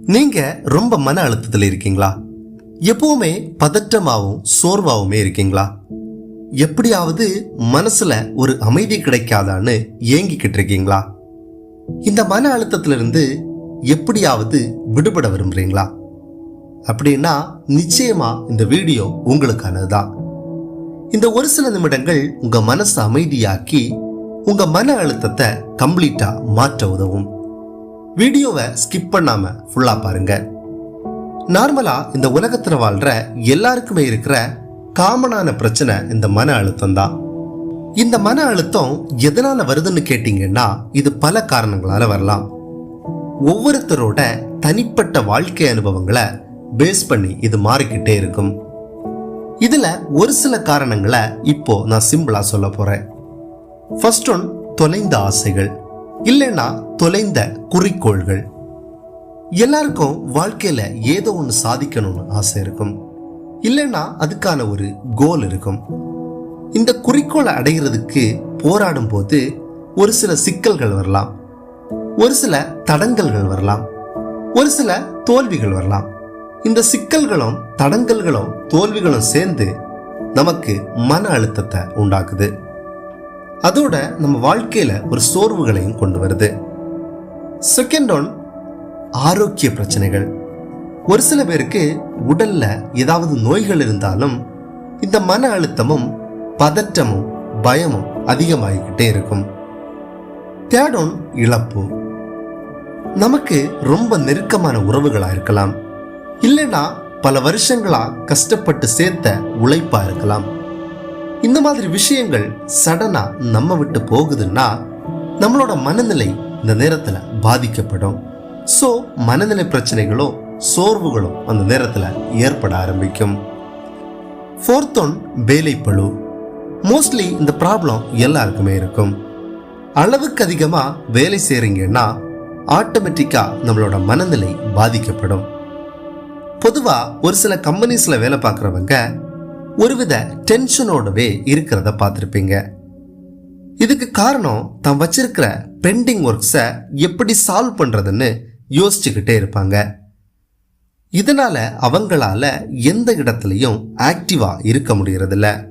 நீங்க ரொம்ப மன அழுத்தத்தில் இருக்கீங்களா? எப்பவுமே பதற்றமாகவும் சோர்வாகவுமே இருக்கீங்களா? எப்படியாவது மனசுல ஒரு அமைதி கிடைக்காதான்னு ஏங்கிக்கிட்டு இருக்கீங்களா? இந்த மன அழுத்தத்திலிருந்து எப்படியாவது விடுபட விரும்புறீங்களா? அப்படின்னா நிச்சயமா இந்த வீடியோ உங்களுக்கானதுதான். இந்த ஒரு சில நிமிடங்கள் உங்க மனசை அமைதியாக்கி உங்க மன அழுத்தத்தை கம்ப்ளீட்டா மாற்ற உதவும். வீடியோவை ஸ்கிப் பண்ணாம ஃபுல்லா பாருங்க. நார்மலா இந்த உலகத்துல வாழ்ற எல்லாருக்குமே இருக்கிற காமனான பிரச்சனை இந்த மன அழுத்தம் தான். இந்த மன அழுத்தம் எதனால வருதுன்னு கேட்டீங்கன்னா இது பல காரணங்களால வரலாம். ஒவ்வொருத்தரோட தனிப்பட்ட வாழ்க்கை அனுபவங்களை பேஸ் பண்ணி இது மாறிக்கிட்டே இருக்கும். இதுல ஒரு சில காரணங்களை இப்போ நான் சிம்பிளா சொல்ல போறேன். ஃபர்ஸ்ட் ஒன் தொலைந்த ஆசைகள். இல்லைன்னா தொலைந்த குறிக்கோள்கள். எல்லாருக்கும் வாழ்க்கையில ஏதோ ஒன்று சாதிக்கணும்னு ஆசை இருக்கும். இல்லைன்னா அதுக்கான ஒரு கோல் இருக்கும். இந்த குறிக்கோளை அடைகிறதுக்கு போராடும் போது ஒரு சில சிக்கல்கள் வரலாம். ஒரு சில தடங்கல்கள் வரலாம். ஒரு சில தோல்விகள் வரலாம். இந்த சிக்கல்களும் தடங்கல்களும் தோல்விகளும் சேர்ந்து நமக்கு மன அழுத்தத்தை உண்டாக்குது. அதோட நம்ம வாழ்க்கையில ஒரு சோர்வுகளையும் கொண்டு வருது. செகண்ட் ஒன் ஆரோக்கிய பிரச்சனைகள். ஒரு சில பேருக்கு உடல்ல ஏதாவது நோய்கள் இருந்தாலும் இந்த மன அழுத்தமும் பதற்றமும் பயமும் அதிகமாகிக்கிட்டே இருக்கும். தேர்ட் ஒன் இழப்பு. நமக்கு ரொம்ப நெருக்கமான உறவுகளா இருக்கலாம். இல்லைன்னா பல வருஷங்களா கஷ்டப்பட்டு சேர்த்த உழைப்பா இருக்கலாம். இந்த மாதிரி விஷயங்கள் சடனா நம்ம விட்டு போகுதுன்னா நம்மளோட மனநிலை இந்த நேரத்தில் பாதிக்கப்படும். ஸோ மனநிலை பிரச்சனைகளும் சோர்வுகளும் அந்த நேரத்தில் ஏற்பட ஆரம்பிக்கும். ஃபோர்த் ஒன் வேலைப்பழு மோஸ்ட்லி இந்த ப்ராப்ளம் எல்லாருக்குமே இருக்கும். அளவுக்கு அதிகமாக வேலை செய்கிறீங்கன்னா ஆட்டோமேட்டிக்காக நம்மளோட மனநிலை பாதிக்கப்படும். பொதுவாக ஒரு சில கம்பெனிஸில் வேலை பார்க்குறவங்க ஒருவித டென்ஷனோடவே இருக்கிறத பார்த்துருப்பீங்க. இதுக்கு காரணம் தான் வச்சிருக்கிற பெண்டிங் ஒர்க்ஸை எப்படி சால்வ் பண்ணுறதுன்னு யோசிச்சுக்கிட்டே இருப்பாங்க. இதனால் அவங்களால எந்த இடத்துலையும் ஆக்டிவாக இருக்க முடியறதில்ல.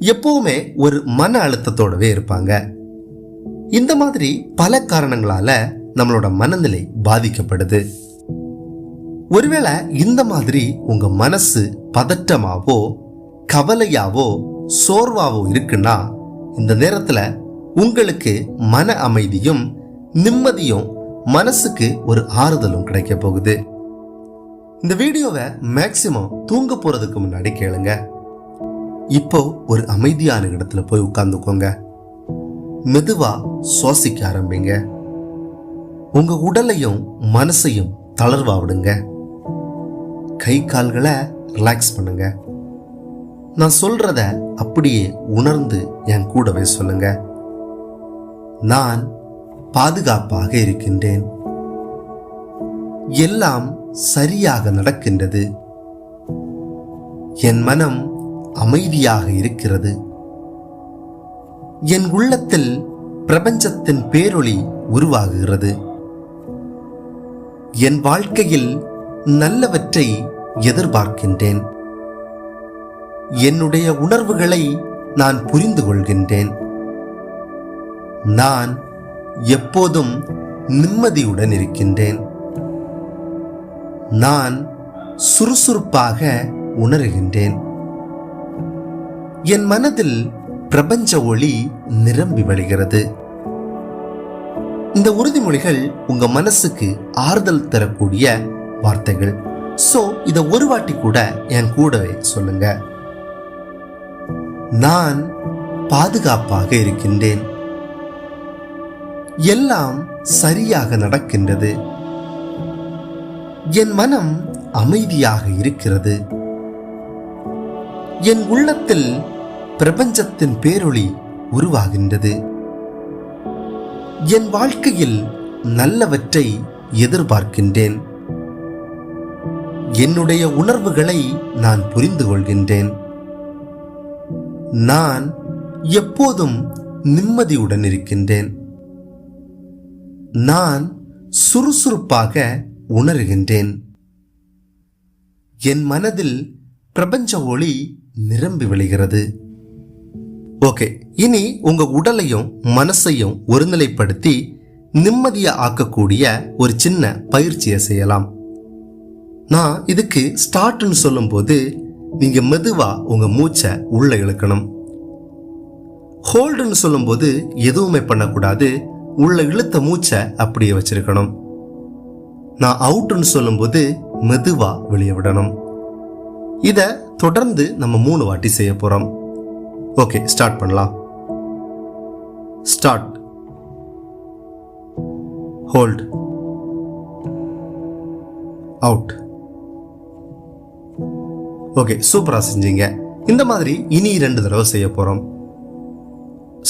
எப்போவுமே ஒரு மன அழுத்தத்தோடவே இருப்பாங்க. இந்த மாதிரி பல காரணங்களால நம்மளோட மனநிலை பாதிக்கப்படுது. ஒருவேளை இந்த மாதிரி உங்க மனசு பதட்டமாவோ கவலையாவோ சோர்வாவோ இருக்குன்னா இந்த நேரத்துல உங்களுக்கு மன அமைதியும் நிம்மதியும் மனசுக்கு ஒரு ஆறுதலும் கிடைக்க போகுது. இந்த வீடியோவை மேக்சிமம் தூங்க போறதுக்கு முன்னாடி கேளுங்க. இப்போ ஒரு அமைதியான இடத்துல போய் உட்கார்ந்துக்கோங்க. மெதுவா சுவாசிக்க ஆரம்பிங்க. உங்க உடலையும் மனசையும் தளர்வா விடுங்க. கை கால்களை ரிலாக்ஸ் பண்ணுங்க. நான் சொல்றத அப்படியே உணர்ந்து என் கூடவே சொல்லுங்க. நான் பாதுகாப்பாக இருக்கின்றேன். எல்லாம் சரியாக நடக்கின்றது. என் மனம் அமைதியாக இருக்கிறது. என் உள்ளத்தில் பிரபஞ்சத்தின் பேரொளி உருவாகுகிறது. என் வாழ்க்கையில் நல்லவற்றை எதிர்பார்க்கின்றேன். என்னுடைய உணர்வுகளை நான் புரிந்து கொள்கின்றேன் நான் எப்போதும் நிம்மதியுடன் இருக்கின்றேன். நான் சுறுசுறுப்பாக உணர்கின்றேன். என் மனதில் பிரபஞ்ச ஒளி நிரம்பி வழிகிறது. இந்த உறுதிமொழிகள் உங்க மனசுக்கு ஆறுதல் தரக்கூடிய வார்த்தைகள். சோ இதை ஒரு வாட்டி கூட என் கூடவே சொல்லுங்கள் நான் பாதுகாப்பாக இருக்கின்றேன். எல்லாம் சரியாக நடக்கின்றது. என் மனம் அமைதியாக இருக்கிறது. என் உள்ளத்தில் பிரபஞ்சத்தின் பேரொளி உருவாகின்றது. என் வாழ்க்கையில் நல்லவற்றை எதிர்பார்க்கின்றேன். என்னுடைய உணர்வுகளை நான் புரிந்து கொள்கின்றேன். நான் எப்போதும் நிம்மதியுடன் இருக்கின்றேன் நான் சுறுசுறுப்பாக உணர்கின்றேன். என் மனதில் பிரபஞ்ச ஒளி நிரம்பி விழுகிறது. ஓகே இனி உங்க உடலையும் மனசையும் ஒருநிலைப்படுத்தி நிம்மதியை ஆக்கக்கூடிய ஒரு சின்ன பயிற்சியை செய்யலாம். நான் இதுக்கு ஸ்டார்ட்னு சொல்லும்போது நீங்க மெதுவா உங்க மூச்சை உள்ள இழுக்கணும். ஹோல்டுன்னு சொல்லும்போது எதுவுமே பண்ணக்கூடாது. உள்ள இழுத்த மூச்சை அப்படியே வச்சிருக்கணும். நான் அவுட்னு சொல்லும்போது மெதுவா வெளியே விடணும். இத தொடர்ந்து நம்ம மூணு வாட்டி செய்ய போறோம். ஓகே ஸ்டார்ட் பண்ணலாம். ஸ்டார்ட் ஹோல்ட் அவுட் ஓகே சூப்பரா செஞ்சீங்க. இந்த மாதிரி இனி ரெண்டு தடவை செய்ய போகிறோம்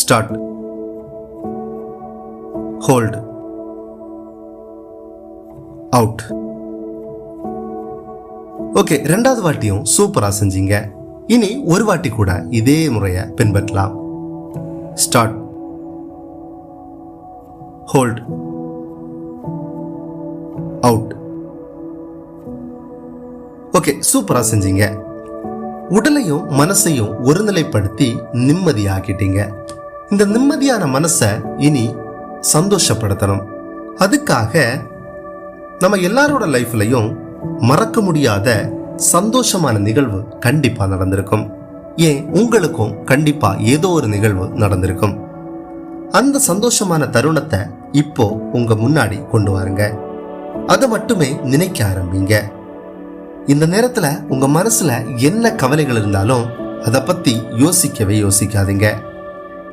ஸ்டார்ட் ஹோல்டு அவுட் ஓகே ரெண்டாவது வாட்டியும் சூப்பராக செஞ்சீங்க. இனி ஒரு வாட்டி கூட இதே முறையை பின்பற்றலாம். ஸ்டார்ட் ஹோல்ட் அவுட் ஓகே சூப்பராக செஞ்சீங்க. உடலையும் மனசையும் ஒருநிலைப்படுத்தி நிம்மதியாக்கிட்டீங்க. இந்த நிம்மதியான மனசை இனி சந்தோஷப்படுத்தணும். அதுக்காக நம்ம எல்லாரோட லைஃப்லையும் மறக்க முடியாத சந்தோஷமான நிகழ்வு கண்டிப்பாக நடந்திருக்கும். ஏன்? உங்களுக்கும் கண்டிப்பாக ஏதோ ஒரு நிகழ்வு நடந்திருக்கும். அந்த சந்தோஷமான தருணத்தை இப்போ உங்க முன்னாடி கொண்டு வாருங்க. அதை மட்டுமே நினைக்க ஆரம்பிங்க. இந்த நேரத்துல உங்க மனசுல என்ன கவலைகள் இருந்தாலும் அதை பத்தி யோசிக்கவே யோசிக்காதீங்க.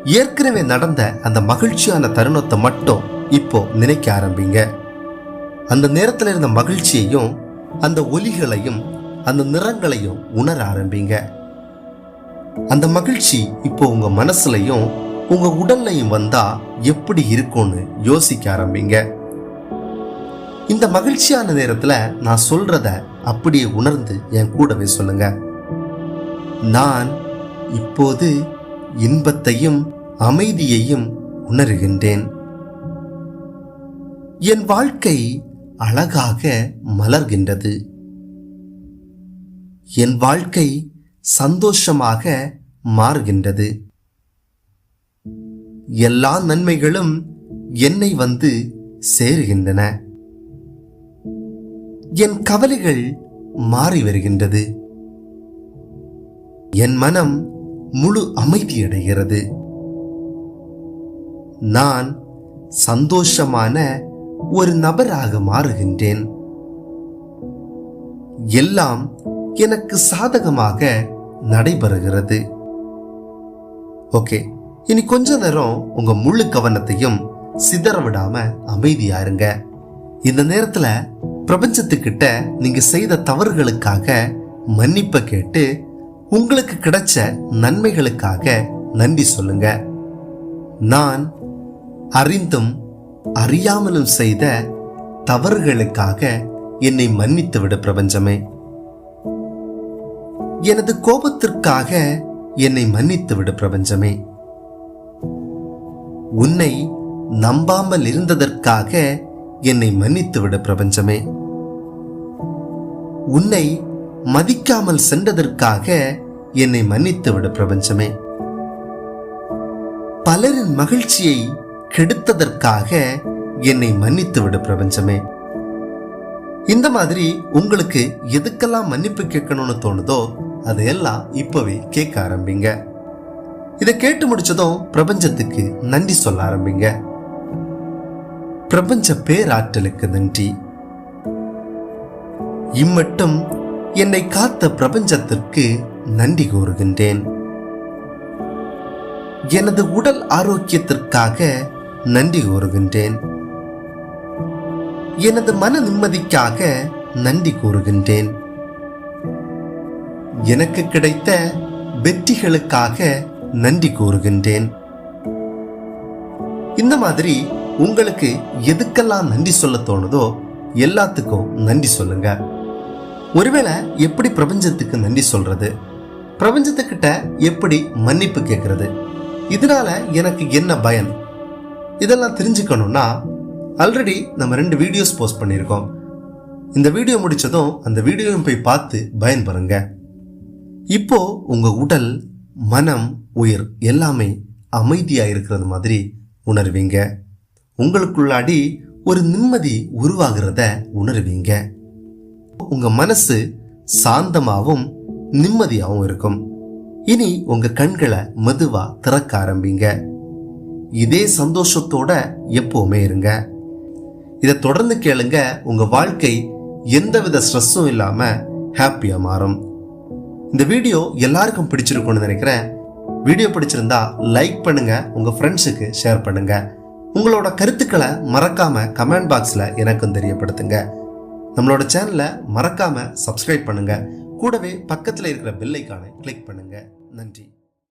ஏற்கனவே நடந்த அந்த மகிழ்ச்சியான தருணத்தை மட்டும் இப்போ நினைக்க ஆரம்பிங்க. அந்த நேரத்தில் இருந்த மகிழ்ச்சியையும் அந்த ஒலிகளையும் அந்த நிறங்களையும் உணர ஆரம்பிங்க. அந்த மகிழ்ச்சி இப்போ உங்க மனசுலையும் உங்க உடல்லையும் வந்தா எப்படி இருக்கும்னு யோசிக்க ஆரம்பிங்க. இந்த மகிழ்ச்சியான நேரத்துல நான் சொல்றத அப்படியே உணர்ந்து என் கூடவே சொல்லுங்க. நான் இப்போது இன்பத்தையும் அமைதியையும் உணர்கின்றேன். என் வாழ்க்கை அழகாக மலர்கின்றது. என் வாழ்க்கை சந்தோஷமாக மாறுகின்றது. எல்லா நன்மைகளும் என்னை வந்து சேருகின்றன. என் கவலைகள் மாறி வருகின்றது. என் மனம் முழு அமைதியடைகிறது நான் சந்தோஷமான ஒரு நபராக மாறுகின்றேன். எல்லாம் எனக்கு சாதகமாக நடைபெறுகிறது. ஓகே இனி கொஞ்ச நேரம் உங்க முழு கவனத்தையும் சிதற விடாம அமைதியாருங்க இந்த நேரத்துல பிரபஞ்சத்துக்கிட்ட நீங்க செய்த தவறுகளுக்காக மன்னிப்பை கேட்டு உங்களுக்கு கிடைச்ச நன்மைகளுக்காக நன்றி சொல்லுங்க. நான் அறிந்தும் அறியாமலும் செய்த தவறுகளுக்காக என்னை மன்னித்து விட பிரபஞ்சமே. எனது கோபத்திற்காக என்னை மன்னித்து விடு பிரபஞ்சமே. உன்னை நம்பாமல் இருந்ததற்காக என்னை மன்னித்து விடு பிரபஞ்சமே. உன்னை மதிக்காமல் சென்றதற்காக என்னை மன்னித்துவிடு பிரபஞ்சமே. பலரின் மகிழ்ச்சியை கெடுத்ததற்காக என்னை மன்னித்துவிடு பிரபஞ்சமே. இந்த மாதிரி உங்களுக்கு எதுக்கெல்லாம் மன்னிப்பு கேட்கணும்னு தோணுதோ அதையெல்லாம் இப்பவே கேட்க ஆரம்பிங்க. இதை கேட்டு முடிச்சதும் பிரபஞ்சத்துக்கு நன்றி சொல்ல ஆரம்பிங்க. பிரபஞ்ச பேராற்றலுக்கு நன்றி. இம்மட்டும் என்னை காத்த பிரபஞ்சத்திற்கு நன்றி கூறுகின்றேன். எனது உடல் ஆரோக்கியத்திற்காக நன்றி கூறுகின்றேன். எனது மன நிம்மதிக்காக நன்றி கூறுகின்றேன். எனக்கு கிடைத்த வெற்றிகளுக்காக நன்றி கூறுகின்றேன். இந்த மாதிரி உங்களுக்கு எதுக்கெல்லாம் நன்றி சொல்ல தோணுதோ எல்லாத்துக்கும் நன்றி சொல்லுங்கள் ஒருவேளை எப்படி பிரபஞ்சத்துக்கு நன்றி சொல்றது? பிரபஞ்சத்துக்கிட்ட எப்படி மன்னிப்பு கேட்கறது? இதனால எனக்கு என்ன பயன்? இதெல்லாம் தெரிஞ்சுக்கணும்னா ஆல்ரெடி நம்ம ரெண்டு வீடியோஸ் போஸ்ட் பண்ணியிருக்கோம். இந்த வீடியோ முடிச்சதும் அந்த வீடியோவையும் போய் பார்த்து பயன் பாருங்க இப்போ உங்க உடல் மனம் உயிர் எல்லாமே அமைதியா இருக்கிறது மாதிரி உணர்வீங்க. உங்களுக்குள்ளாடி ஒரு நிம்மதி உருவாகிறத உணர்வீங்க. உங்க மனசு சாந்தமாகவும் நிம்மதியாகவும் இருக்கும். இனி உங்க கண்களை மெதுவா திறக்க ஆரம்பிங்க. இதே சந்தோஷத்தோட எப்பவுமே இருங்க. இதை தொடர்ந்து கேளுங்க உங்க வாழ்க்கை எந்தவித ஸ்ட்ரெஸ்ஸும் இல்லாம ஹாப்பியா மாறும். இந்த வீடியோ எல்லாருக்கும் பிடிச்சிருக்கும்னு நினைக்கிறேன். வீடியோ பிடிச்சிருந்தா லைக் பண்ணுங்க உங்க ஃப்ரெண்ட்ஸுக்கு ஷேர் பண்ணுங்க. உங்களோட கருத்துக்களை மறக்காம கமெண்ட் பாக்ஸ்ல எனக்கும் தெரியப்படுத்துங்க. நம்மளோட சேனலை மறக்காம சப்ஸ்கிரைப் பண்ணுங்க. கூடவே பக்கத்தில் இருக்கிற பெல் ஐக்கானை கிளிக் பண்ணுங்க. நன்றி.